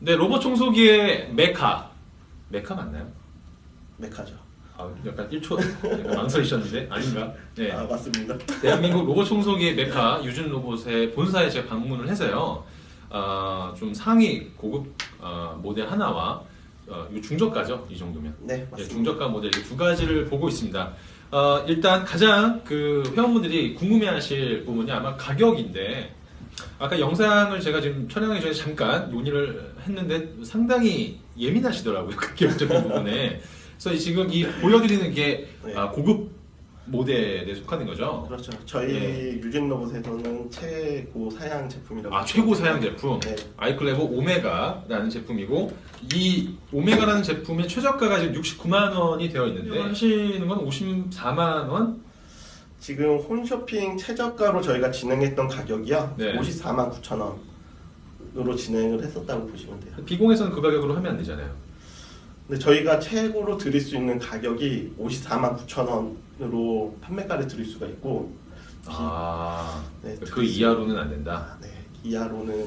네, 로봇 청소기의 메카. 메카 맞나요? 메카죠. 아, 약간 1초 약간 망설이셨는데 아닌가? 네. 아 맞습니다. 대한민국 로봇 청소기의 메카 유준 로봇의 본사에 제가 방문을 해서요. 아, 좀 상위 고급 아, 모델 하나와 어, 중저가죠 이 정도면 네 예, 맞습니다. 중저가 모델 이두 가지를 보고 있습니다. 어, 일단 가장 그 회원분들이 궁금해하실 부분이 아마 가격인데 아까 영상을 제가 지금 촬영하기 전에 잠깐 논의를 했는데 상당히 예민하시더라고요 가격적인 부분에. 그래서 이 지금 이 보여드리는 게 네. 아, 고급 모델에 속하는 거죠. 그렇죠. 저희 네. 유진 로봇에서는 최고 사양 제품이라고. 아 최고 사양 제품 네. 아이클레버 오메가라는 제품이고 이 오메가라는 제품의 최저가가 지금 69만 원이 되어 있는데 하시는 건 54만 원? 지금 홈쇼핑 최저가로 저희가 진행했던 가격이요. 네. 54만 9천 원으로 진행을 했었다고 보시면 돼요. 비공에서는 그 가격으로 하면 안 되잖아요. 근데 저희가 최고로 드릴 수 있는 가격이 54만 9천 원으로 판매가를 드릴 수가 있고 아, 네, 그 이하로는 안 된다. 아, 네. 이하로는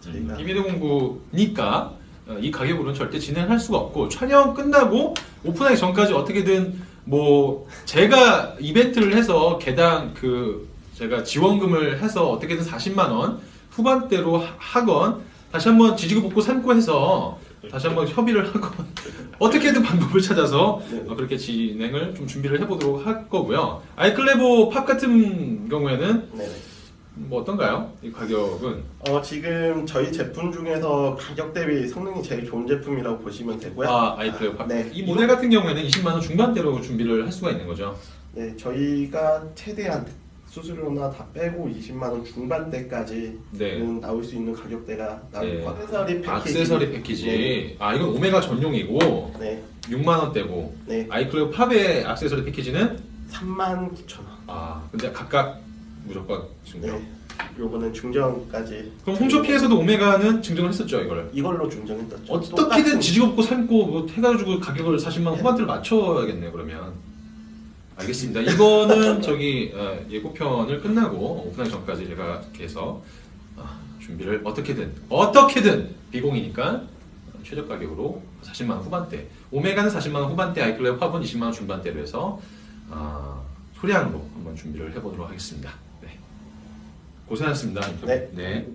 저희가 비밀의 공구니까 어, 이 가격으로는 절대 진행할 수가 없고 촬영 끝나고 오픈하기 전까지 어떻게든 뭐 제가 이벤트를 해서 개당 그 제가 지원금을 해서 어떻게든 40만 원 후반대로 하- 하건 다시 한번 지지고 볶고 삼고 해서 다시 한번 협의를 하건 어떻게든 방법을 찾아서 네. 어, 그렇게 진행을 좀 준비를 해보도록 할 거고요. 아이클레보 팝 같은 경우에는 네. 뭐 어떤가요? 이 가격은 어, 지금 저희 제품 중에서 가격 대비 성능이 제일 좋은 제품이라고 보시면 되고요. 아, 아이클레오 팝. 네. 이 모델 같은 경우에는 20만 원 중반대로 준비를 할 수가 있는 거죠. 네, 저희가 최대한 수수료나 다 빼고 20만 원 중반대까지는 네. 나올 수 있는 가격대가 나올 네. 거 액세서리 패키지. 악세서리 패키지. 네. 아, 이건 오메가 전용이고 네, 6만 원대고 네, 아이클레오 팝의 악세서리 패키지는 3만 9천 원. 아, 근데 각각 무조건 중정. 네, 요거는 중정까지. 그럼 홈쇼핑에서도 오메가는 증정을 했었죠, 이걸. 이걸로 중정했었죠. 어떻게든 똑같은- 지지고 볶고 삶고 뭐 해가지고 가격을 40만 원 후반대로 맞춰야겠네요, 그러면. 알겠습니다. 이거는 저기 어, 예고편을 끝나고 오픈하기 전까지 제가 이렇게 해서 어, 준비를 어떻게든 어떻게든 비공이니까 최저 가격으로 40만 원 후반대. 오메가는 40만 원 후반대, 아이클레오 팝은 20만 원 중반대로 해서 어, 소량으로 한번 준비를 해보도록 하겠습니다. 네. 고생하셨습니다. 네. 네.